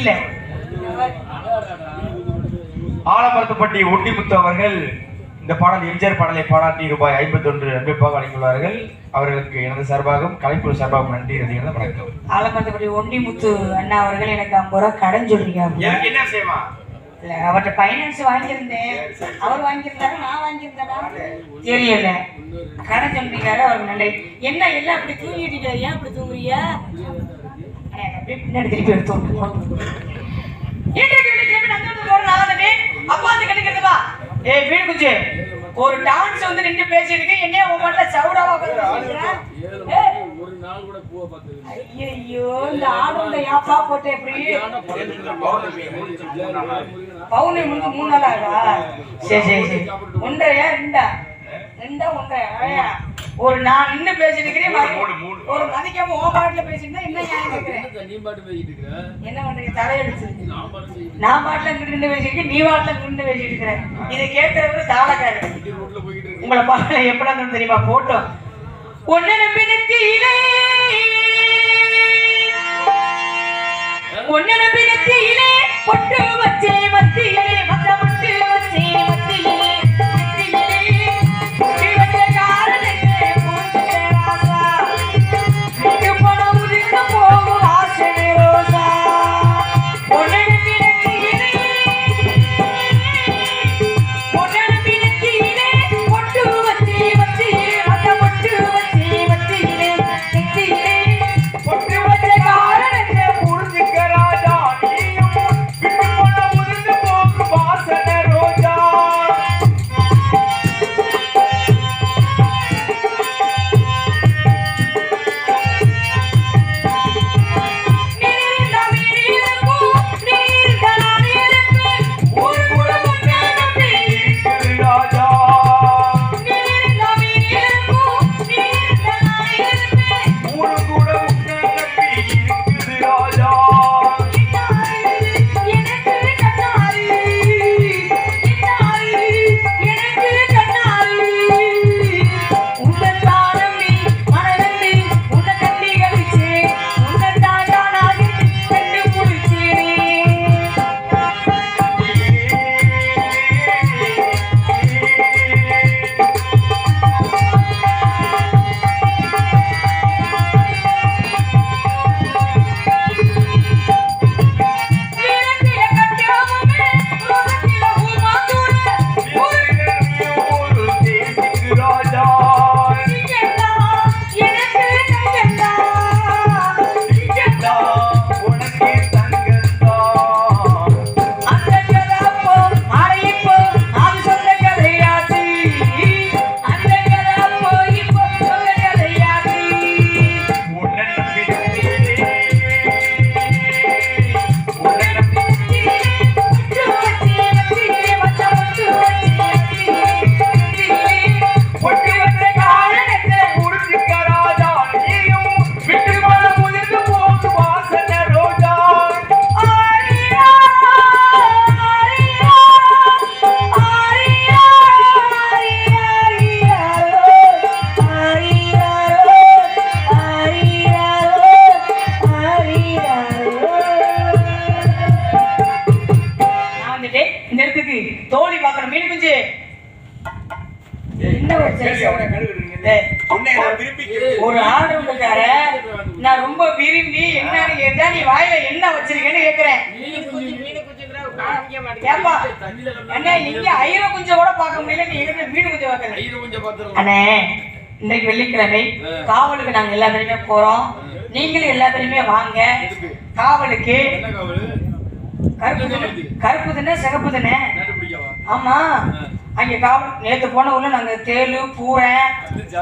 இல்ல. ஆலமரத்துப்பட்டி ஒட்டிமுத்து அவர்கள் இந்த பாடல் எம்ஜிஆர் பாடலை பாராட்டி ரூபாய் ஐம்பத்தி ஒன்று அன்பிற்பாக வழங்கியுள்ளார்கள் அவர்களுக்கு எனது சார்பாகவும் கலைக்குழு சார்பாகவும் நன்றி நன்றிகளை வணக்கம். ஆலமரத்துப்படி ஒண்டிமுத்து அண்ணா அவர்கள் எனக்கு ஐம்பது ரூபா கடன் சொல்லிருக்காங்க எனக்கு என்ன செய்யுமா இல்ல அவர்கிட்ட ஃபைனான்ஸ் வாங்கியிருந்தேன். அவர் வாங்கியிருந்தாரு நான் வாங்கியிருந்தேனா தெரியல. கடன் சொல்லிருக்காரு அவருக்கு நன்றி. என்ன எல்லாம் அப்படி தூங்கிட்டு? ஏன் அப்படி தூங்குறிய அப்படியே பின்னாடி திருப்பி எடுத்தோம் இன்றைக்கு வெள்ளிக்கிழமை அப்பா வந்து கண்டுக்கிறது ஏய் வீடு குஞ்சு ஒரு டான்ஸ் வந்து நின்று பேசிட்டு என்னைய உன் மாட்டுல சவுடாவா ஒரு நாள் கூட பூவை பார்த்தது ஐயோ இந்த ஆடும் யாப்பா போட்டு எப்படி? பவுனி முடிஞ்சு மூணு நாள் ஆகுதா? சரி சரி சரி. ஒன்றையா ரெண்டா? ரெண்டா ஒன்றையா ஒரு நான் இருக்கிறேன் மூணு, மூணு. ஒரு மதிக்காம ஓ பாட்டுல பேசிட்டு என்ன நியாயம் கேட்கிறேன் நீ பாட்டு என்ன பண்றீங்க தலையெடுத்து நான் பாட்டுல நின்று பேசிட்டு நீ பாட்டுல நின்று பேசிட்டு இருக்கிறேன் இதை கேட்கறவரு தாளக்காரு உங்களை பாடல எப்படா இருந்து தெரியுமா? போட்டோம் ஒன்னு நம்பினத்திலே ஒன்னு நம்பினத்திலே ஒரு கொடுத்தார நான் ரொம்ப விரும்பி என்னன்னு கேட்டா நீ வாயில என்ன வச்சிருக்கேன்னு கேக்குறேன். ஏப்பா அண்ணே இங்க ஐர குஞ்சம் கூட பார்க்க முடியல நீ எங்க மீன் குஞ்சம் பார்க்கல. ஐயர் அண்ணே இன்னைக்கு வெள்ளிக்கிழமை. காவலுக்கு நாங்க எல்லா பேருமே போறோம் நீங்களும் எல்லா பேருமே வாங்க காவலுக்கு என்ன காவல்? கருப்பு தினை கருப்பு தினை சிகப்பு தினை ஆமா. அங்க காவல் நேத்து போன உள்ள நாங்க தேளு பூரை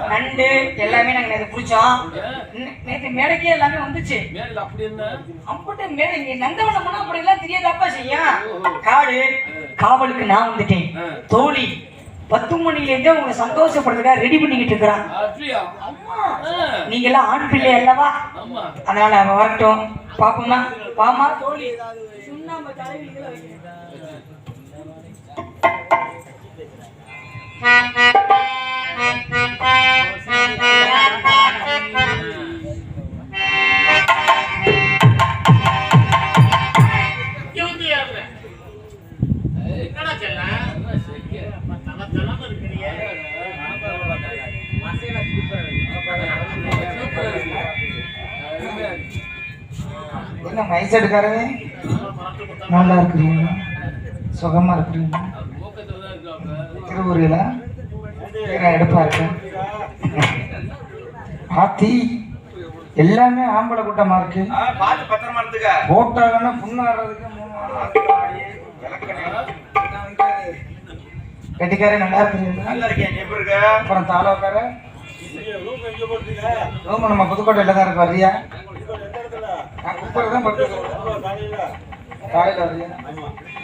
நண்டு எல்லாமே நாங்க நேத்து பிடிச்சோம். நே- நேத்து மேடைக்கே எல்லாமே வந்துச்சு. அப்படி மேடை இங்க நந்தவனம் போனா அப்படி எல்லாம் தெரியாதாப்பா செய்யும். காடு காவலுக்கு நான் வந்துட்டேன். தோழி பத்து மணில இருந்தே உங்களை சந்தோஷப்படுறதுக்காக ரெடி பண்ணிக்கிட்டு இருக்கிறான். நீங்க எல்லாம் ஆண் பிள்ளை அல்லவா? அதனால அவன் வரட்டும். பாப்போமா? பாமா? தோழி சுண்ணாம்பு தலைவி என்ன மைசெட்டுக்காரவே நல்லா இருக்கிறீங்களா? சுகமா இருக்கிறீங்களா? இருக்காப்ல திருவூரில் நான் எடுப்பா இருக்கேன் ஆத்தி எல்லாமே ஆம்பளை கூட்டமா இருக்கு போட்டாங்கன்னா புண்ணாடுறதுக்கு கெட்டிக்காரே நல்லா இருக்க? அப்புறம் தாளோக்கார ரூம் எங்க நம்ம புதுக்கோட்டையில தான் இருக்கு வரியா நான் குப்பரை தான் படுத்து காலையில் வரியா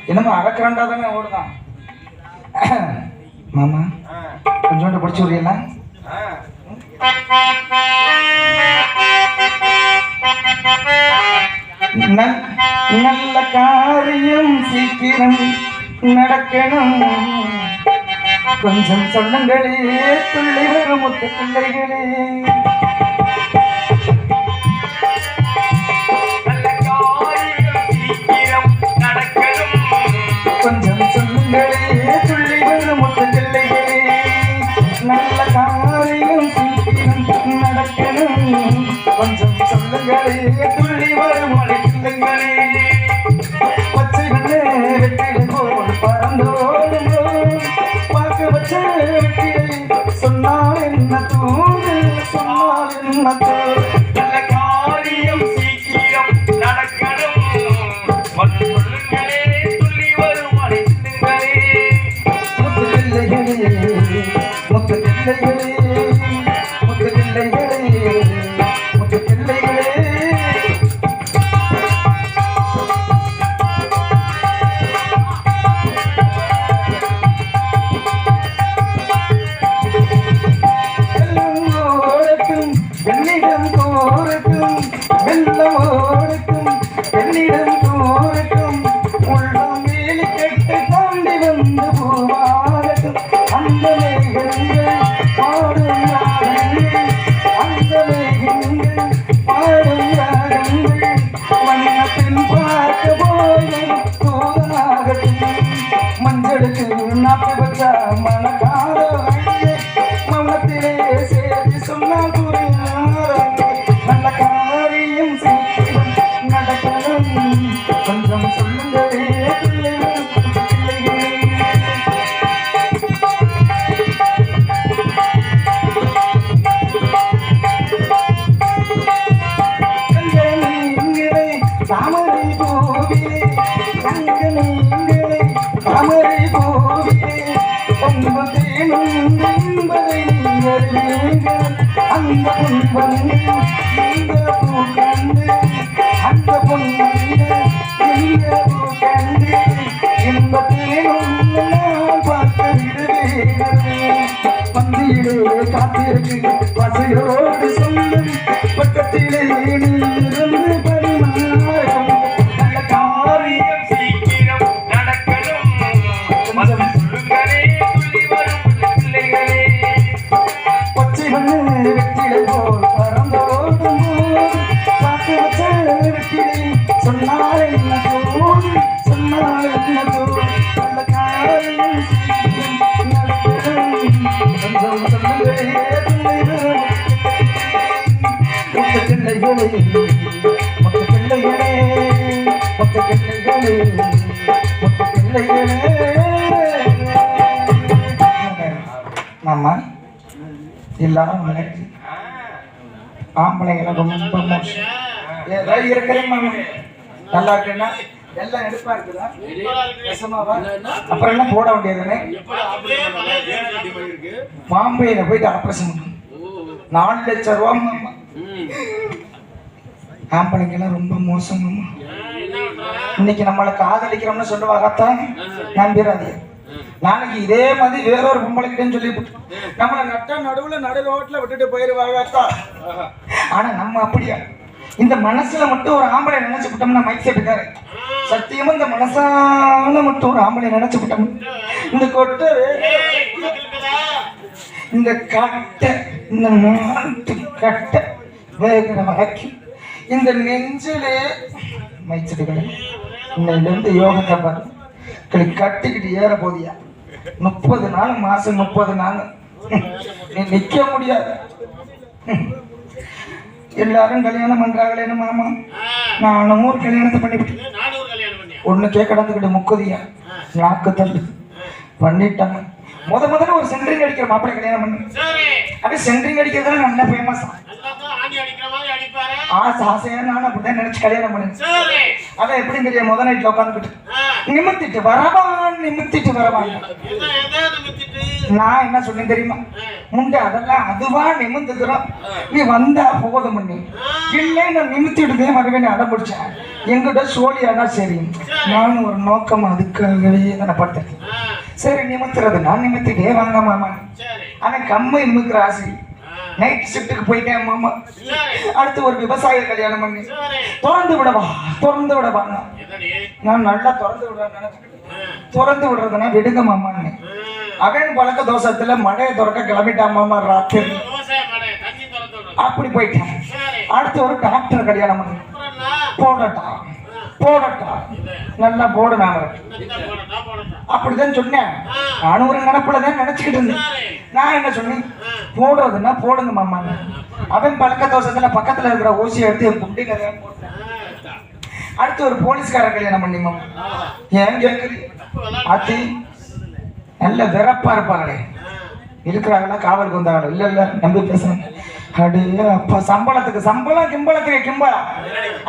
என்னமோ அரைக்கிறண்டா தானே ஓடுதான். மாமா கொஞ்சோண்டு பிடிச்சி விடுறீங்களா? நல்ல காரியம் சீக்கிரம் நடக்கணும். கொஞ்சம் சொன்னங்களே துள்ளி வரும் முத்து பிள்ளைகளே கொஞ்சம் காத்திருக்கு பசையோடு சொல்லும் பக்கத்திலே நீ பிள்ளைகளே மொத்த எல்லாரும் வளர்ச்சி ஆம்பளைங்களை ரொம்ப மோசம். ஏதோ இருக்கிறேன் நல்லா இருக்குன்னா எல்லாம் எடுப்பா இருக்குதா? அப்புறம் எல்லாம் போட ஆபரேஷன் பாம்பேல போயிட்டு ஆப்ரேஷன் நாலு லட்சம் ரூபா ஆம்பளைங்கெல்லாம் ரொம்ப மோசம் இன்னைக்கு நம்மளை காதலிக்கிறோம்னு சொல்லுவாங்கத்தான் நம்பிடாதே நாளைக்கு இதே மாதிரி வேற ஒரு பொம்பளைக்கிட்டேன்னு சொல்லி நம்மளை நட்ட நடுவுல நடு ரோட்ல விட்டுட்டு போயிருவாங்க ஆனா நம்ம அப்படியா? இந்த மனசுல மட்டும் ஒரு ஆம்பளை நினைச்சு விட்டோம்னா மைக் செட்டுக்காரு. சத்தியமா இந்த மனசால மட்டும் ஒரு ஆம்பளை நினைச்சு விட்டோம் இந்த கொட்டு இந்த கட்டை இந்த நாட்டு கட்டை வேகிற வரைக்கும் இந்த நெஞ்சிலே மைச்செட்டுகளை இன்னையிலிருந்து யோகத்தை பாரு. கட்டிக்கிட்டு ஏற போதியா? முப்பது நாள் மாசம் முப்பது நாள். நீ நிக்க முடியாது. எல்லாரும் கல்யாணம் பண்றாங்களேன்னு மாமா? நானும் ஒரு கல்யாணத்தை பண்ணிவிட்டேன். இது நானூறு கல்யாணம் பண்ணியா? ஒண்ணு கேட்கறதுக்கிட்ட முக்குதியா? நாக்கு தள்ளு. பண்ணிட்டாங்க. முத முதல்ல ஒரு சென்ட்ரிங் அடிக்கிற மாப்பிள்ளை கல்யாணம் பண்ணி. அப்படியே சென்ட்ரிங் அடிக்கிறதுல நல்ல ஃபேமஸ் எல்லாத்தையும் ஆண்டி அடிக்கிற மாதிரி அடிப்பாரு ஆசை ஆசையா நானும் அப்படிதான் நினைச்சு கல்யாணம் பண்ணேன் சரி. அவன் எப்படி தெரியும்? முத நைட்ல உட்காந்துக்கிட்டு நிமித்திட்டு வரவான் நிமித்திட்டு வரவான் நான் என்ன சொன்னேன் தெரியுமா? முண்டை அதெல்லாம் அதுவா நிமிந்துக்கிறோம் நீ வந்தா போதும் பண்ணி இல்லை நான் நிமித்திட்டு வருவேன் அடம் பிடிச்சேன் எங்கிட்ட சோழியானா சரி. நானும் ஒரு நோக்கம் அதுக்காகவே பட்டேன் ஆ, சரி நிமித்துறது நான் நிமித்திட்டே வாங்க மாமா. அவன் கம்மை நிமிக்கிற ஆசை. நைட் ஷிஃப்ட்டுக்கு போயிட்டேன் மாமா. அடுத்து ஒரு விவசாய கல்யாணம் பண்ணி. திறந்து விடவா திறந்து விடவா. நான் நல்லா திறந்து விடுறேன் நினைச்சிட்டு திறந்து விடுறதுன்னா விடுங்க மாமான்னு. அகன் அவன் பழக்க தோசத்துல மழையை திறக்க கிளம்பிட்டான் மாமா ராத்திரி. அப்படி போயிட்டேன். அடுத்து ஒரு டாக்டர் கல்யாணம் பண்ணி. போடட்டா. போடட்டா. நல்லா போடு நான். அப்படிதான் சொன்னேன். நானும் ஒரு நினப்புல தான் நினைச்சுக்கிட்டு இருந்தேன். நான் என்ன சொன்னேன்? போடுறதுன்னா போடுங்க மாமா. அவன் பழக்க தோசத்துல பக்கத்துல இருக்கிற ஊசியை எடுத்து என் குண்டில தான் போட்டேன். அடுத்து ஒரு போலீஸ்கார கல்யாணம் பண்ணி மாமா. ஏன் கேக்குது அத்தி நல்ல வெறப்பா இருப்பாங்களே. இருக்கிறாங்களா? காவலுக்கு வந்தாங்களா இல்ல இல்ல நம்பி பேசுறாங்க அடி அப்பா சம்பளத்துக்கு சம்பளம் கிம்பளத்துக்கு கிம்பளம்.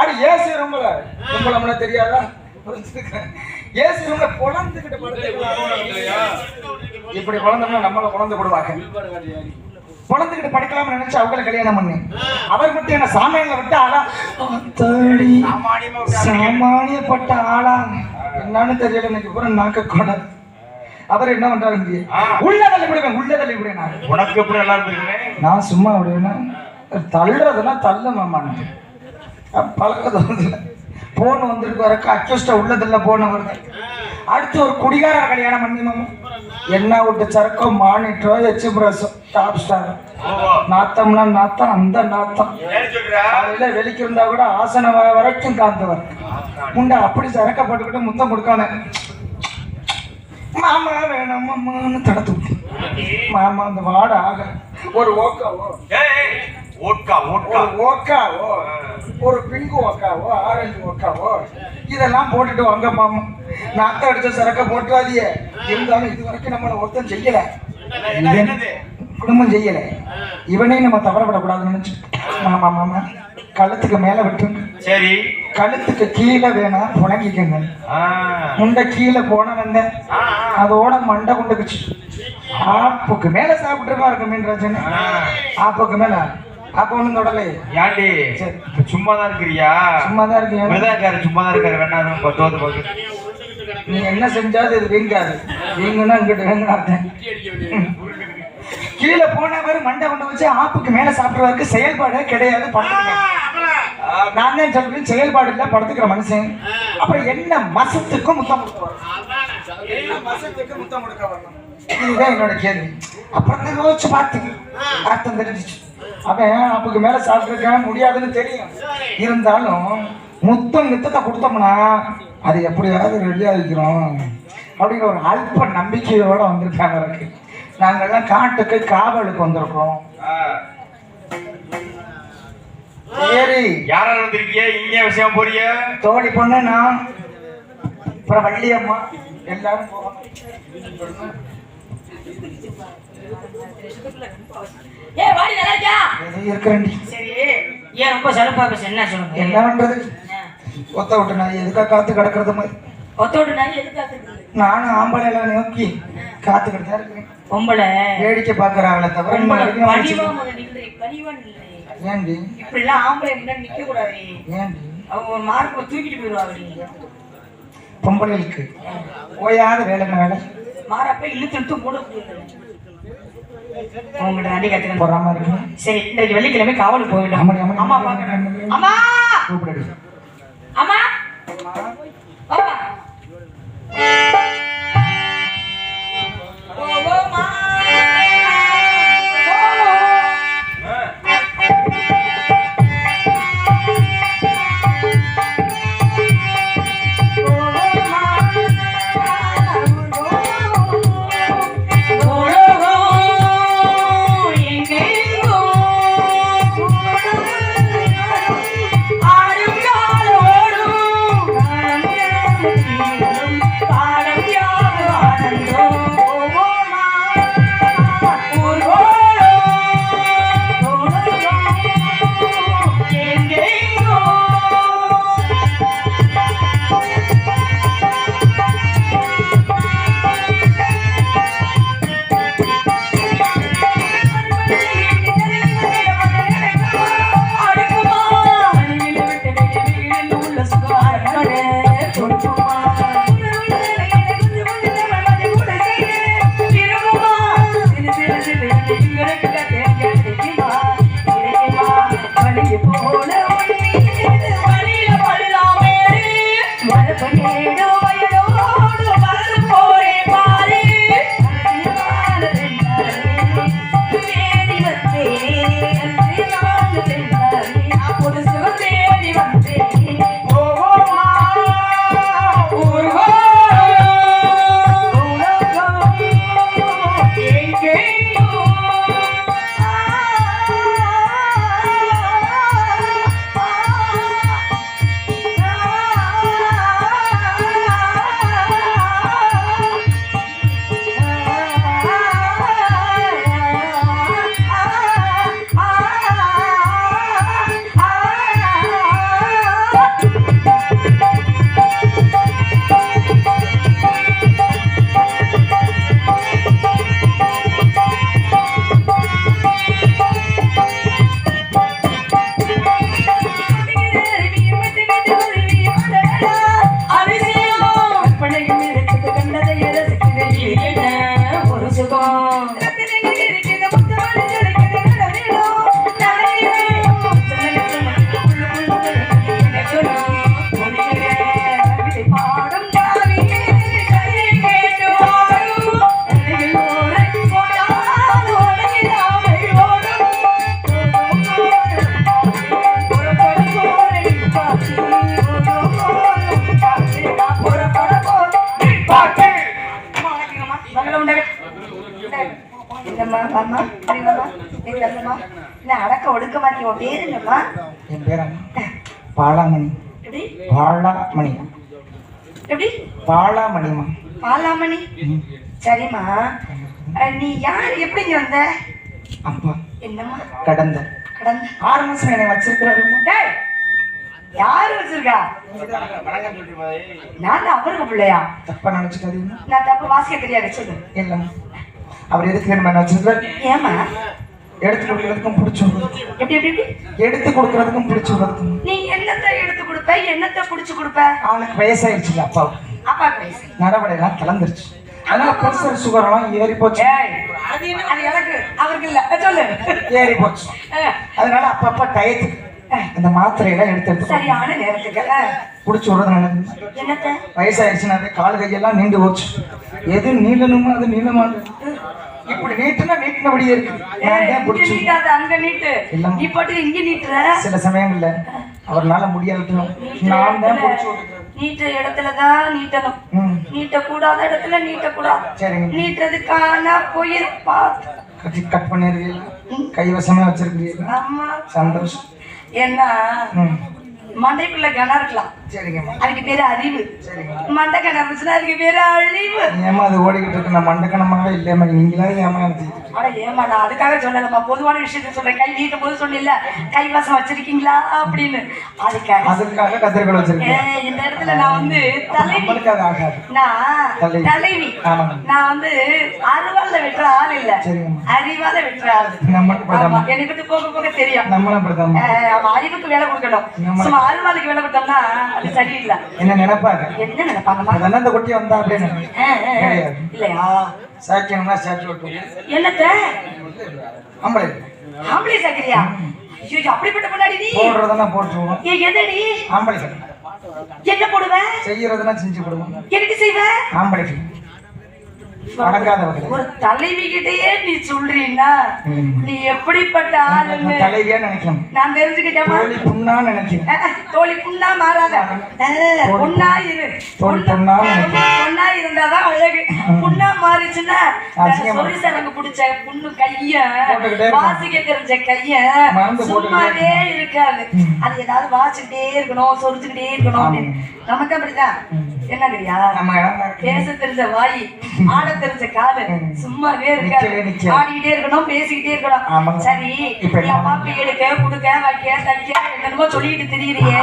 அடி ஏசி ரூம்ல கிம்பளம்னா தெரியாதா? ஏசி ரூம்ல குழந்துக்கிட்டு இப்படி குழந்தோம்னா நம்மள குழந்தை போடுவாங்க. குழந்தைகிட்ட படிக்கலாம்னு நினைச்சு அவங்கள கல்யாணம் பண்ணி. அவர் மட்டும் என்ன சாமியாங்க விட்டு ஆளா? அத்தாடி சாமானியப்பட்ட ஆளா? என்னன்னு தெரியல எனக்கு பூரா நாக்க கூட. அவர் என்ன பண்றாரு? உள்ள தள்ளி விடுவேன் உள்ள தள்ளி விடுவேன் உனக்கு எப்படி நல்லா நான் சும்மா விடுவேன்னா தள்ளுறதுன்னா தள்ள மாமான்னு பழக்கத்தை வந்து போன் வந்துருக்கு வரக்கு அக்யூஸ்ட உள்ளதில்ல போன வருது. அடுத்து ஒரு குடிகார கல்யாணம் பண்ணி மாமா. என்ன விட்டு சரக்கோ மானிட்டரோ எச்சு பிரஸோ டாப் ஸ்டார் நாத்தம்னா நாத்தம் அந்த நாத்தம். காலையில வெளிக்கு இருந்தா கூட ஆசனம் வர வரைக்கும் காந்தவர். முண்டை அப்படி சரக்க போட்டுக்கிட்டு முத்தம் கொடுக்கானே மாமா வேணும் மாமான்னு தடுத்து விட்டு. மாமா அந்த வாட ஆக. ஒரு ஓக்காவோ? Vodka vodka. ஒரு ஓக்காவோ? ஒரு பிங்கு ஓக்காவோ? ஆரஞ்சு ஓக்காவோ? இதெல்லாம் போட்டுட்டு வாங்க மாமா. நாத்த அடிச்ச சரக்க போட்டுறாதியே இருந்தாலும் இது வரைக்கும் நம்மளை ஒருத்தன் செய்யல. குடும்பம் செய்யல. இவனையும் நம்ம தவறப்படக்கூடாதுன்னு நினைச்சு மாமா மாமா. கழுத்துக்கு மேல விட்டுருங்க. சரி. கழுத்துக்கு கீழே வேணா புணங்கிக்கங்க. முண்டை கீழே போன வந்தேன். அதோட மண்டை கொண்டுக்குச்சு ஆப்புக்கு மேல சாப்பிட்டுருமா இருக்கு மீன் ரஜன். ஆப்புக்கு மேல. ஆப்பு ஒண்ணும் தொடலை. ஏன்டி சும்மா தான் இருக்கிறியா? சும்மா தான் இருக்கீங்க மிருதாக்காரு சும்மா தான் இருக்காரு வேணாம் தோத்து போகுது தனியா உருண்டுகிட்டு கிடக்கு. நீ என்ன செஞ்சாலும் இது வீங்காது. வீங்குன்னா இங்கிட்டு வீங்க அர்த்தம். குட்டி அடிக்க வேண்டியது. கீழே போனவர் மண்டை கொண்டு வச்சு ஆப்புக்கு மேல சாப்பிடுறதுக்கு செயல்பாடே கிடையாது. அப்புறம் நான் தான் சொல்றேன் செயல்பாடு இல்ல படுத்துக்கிற மனுஷன். அப்புறம் என்ன மசத்துக்கும் முத்தம். என்ன மசத்துக்கு முத்தம் கொடுக்க வரணும் இதுதான் என்னோட கேள்வி. அப்புறம் தான் யோசிச்சு பார்த்தேன் அர்த்தம் தெரிஞ்சிச்சு. அவன் அப்புக்கு மேல சாப்பிட்டுருக்கான் முடியாதுன்னு தெரியும். இருந்தாலும் முத்தம் முத்தத்தை கொடுத்தோம்னா அது எப்படியாவது ரெடியா இருக்கிறோம் அப்படிங்கிற ஒரு அல்ப நம்பிக்கையோட வந்திருக்காங்க எனக்கு நாங்கெல்லாம் காட்டுக்கு காவலுக்கு வந்திருக்கோம். சரி யாரால வந்திருக்கீங்க? இங்க விஷயம் போறிய? தோழி பொண்ணு நான். அப்புறம் வள்ளியம்மா எல்லாரும் போவோம் ஏ வாடி நல்லா இருக்கியா? சரி. ஏன் ரொம்ப சலுப்பா பேச என்ன சொல்லுங்க என்ன பண்றது? ஒத்த விட்டு நான் எதுக்கா காத்து கிடக்கிறது மாதிரி? எதுக்கு காத்துருக்கு நானும் ஆம்பளை எல்லாம் நோக்கி காத்துக்கிட்டு தான் இருக்கிறேன். பொம்பளை. வேடிக்கை பார்க்கறாங்களே தவிர பணிவா. முதல்ல இல்லை. ஏன்டி இப்படிலாம் ஆம்பளை முன்னாடி நிக்க கூடாது ஏன்டி அவங்க ஒரு மார்க் தூக்கிட்டு போயிடுவாங்க பொம்பளைகளுக்கு ஓயாத வேலை வேலை மாறப்ப இழுத்து இழுத்து போட உங்ககிட்ட நன்றி கத்துக்கணும் போறாம இருக்கு. சரி இன்னைக்கு வெள்ளிக்கிழமை காவலுக்கு போயிடும். அம்மா அம்மா பாலாமணி. பாலாமணி. எப்படி? பாலாமணிமா பாலாமணி. சரிம்மா. நீ யார்? எப்படி இங்க வந்த? அப்பா. என்னம்மா? கடந்த. கடந்த. ஆறு மாசம் என்னை வச்சிருக்கிறாருமா யாரு வச்சிருக்கா? நான் அவருக்கு பிள்ளையா? தப்பா நினைச்சுக்காதீங்க. நான் தப்பு வாசிக்க தெரியாது சொல்லு இல்லைம்மா அவர் எதுக்கு வேணுமா என்ன வச்சிருக்காரு ஏமா எடுத்து கொடுக்கறதுக்கும் பிடிச்சி விடுறது எப்படி எப்படி? எடுத்து கொடுக்கறதுக்கும் பிடிச்சி விடுறதுக்கும் நீ என்னத்தை எடுத்து கொடுப்ப? என்னத்தை புடிச்சு கொடுப்ப? அவனுக்கு வயசாயிடுச்சு அப்பாவுக்கு அப்பா வயசு. நடவடையெல்லாம் கலந்துருச்சு அதனால பிரஷர் சுகரெல்லாம் ஏறி போச்சு. ஏய், அது எனக்கு அவருக்கு இல்ல. சொல்லு. ஏறி போச்சு. அதனால அப்பப்ப டயத்துக்கு அந்த மாத்திரையெல்லாம் எடுத்து எடுத்து சரியான நேரத்துக்கு. அஹ், குடிச்சு விடுறது நல்லது வயசாயிடுச்சுனாவே கால் கையெல்லாம் நீண்டு போச்சு. எது நீளணுமோ அது நீளமா? இப்படி நீட்டுனா நீட்டினபடியே இருக்கு. தான் பிடிச்சி? அங்க நீட்டு. நீ பாட்டு இங்க நீட்டுற? சில சமயங்கள்ல அவர்னால முடியாதுட்டும் நான் தான் பிடிச்சி நீட்ட இடத்துலதான் நீட்டணும். ம். நீட்ட கூடாத இடத்துல நீட்ட கூடாது சரிங்க. நீட்டுறதுக்கான போயிருப்பா கட்டி கட் பண்ணிருக்கீங்களா கைவசமே வச்சிருக்கிறீங்களா ஆமா. சந்தோஷம். ஏன்னா மண்டைக்குள்ள கணம் இருக்கலாம். அதுக்கு பேரு அறிவு. சரிங்க. மண்டை கணம் இருந்துச்சுன்னா அதுக்கு பேரு அழிவு. ஏமா அது ஓடிக்கிட்டு இருக்கு. நான் மண்டக்கணமாவே இல்லையம்மா நீங்களா ஏமா எனக்கு ஆனா ஏமா நான் அதுக்காக சொல்லலம்மா பொதுவான விஷயத்த சொல்றேன். கை நீட்டும் போது சொன்னில்ல கைவசம் வச்சிருக்கீங்களா அப்படின்னு. அதுக்காக அதுக்காக கத்திரிக்கோள் வச்சிருக்கேன் ஏய், இந்த இடத்துல நான் வந்து தலைவி. நான் தலைவி. நான் வந்து அருவால வெட்டுற ஆள் இல்ல. அறிவால வெட்டுற ஆள். எனக்கு வந்து போக போக தெரியும். நம்மளும் அறிவுக்கு வேலை கொடுக்கணும். சும்மா வேலை கொடுத்தோம்னா அது சரியில்லை. என்ன நினைப்பாங்க என்ன நினைப்பாங்கம்மா அதெல்லாம் அந்த குட்டி வந்தா அப்படின்னு. இல்லையா? விட்டு என்னத்த? ஆம்பளை. ஆம்பளை சாக்கிரியா? ஐயோ அப்படிப்பட்ட பொண்ணாடி நீ. போடுறதுனா போட்டுருவோம் ஏ எதடி ஆம்பளை என்ன போடுவ? செய்யறதுனா செஞ்சு கொடுவோம் எனக்கு செய்வ? ஆம்பளை ஒரு தலைவி கிட்டயே நீ சொல்றீன்னா. நீ எப்படிப்பட்ட ஆளுன்னு தலைவியா நினைக்கணும். நான் தெரிஞ்சுக்கிட்டேமா தோழி புண்ணா நினைக்கிறேன் தோழி புண்ணா மாறாத. அஹ், பொண்ணா இரு. தோழி பொண்ணா நினைக்கிறேன் பொண்ணா இருந்தாதான் அழகு. புண்ணா மாறிச்சுன்னா. சொறி சரங்கு பிடிச்ச புண்ணு கைய. வாசிக்க தெரிஞ்ச கைய சும்மாவே இருக்காது. அது ஏதாவது வாசிக்கிட்டே இருக்கணும் சொரிச்சுக்கிட்டே இருக்கணும் அப்படின்னு. நமக்கு அப்படிதான். என்னங்கய்யா. பேச தெரிஞ்ச வாய் ஆட தெரிஞ்ச காது சும்மாவே இருக்காது. ஆடிக்கிட்டே இருக்கணும் பேசிக்கிட்டே இருக்கணும். சரி அம்மா அப்படி எடுக்க குடுக்க வைக்க தைக்க சொல்லிட்டு திரியிறியே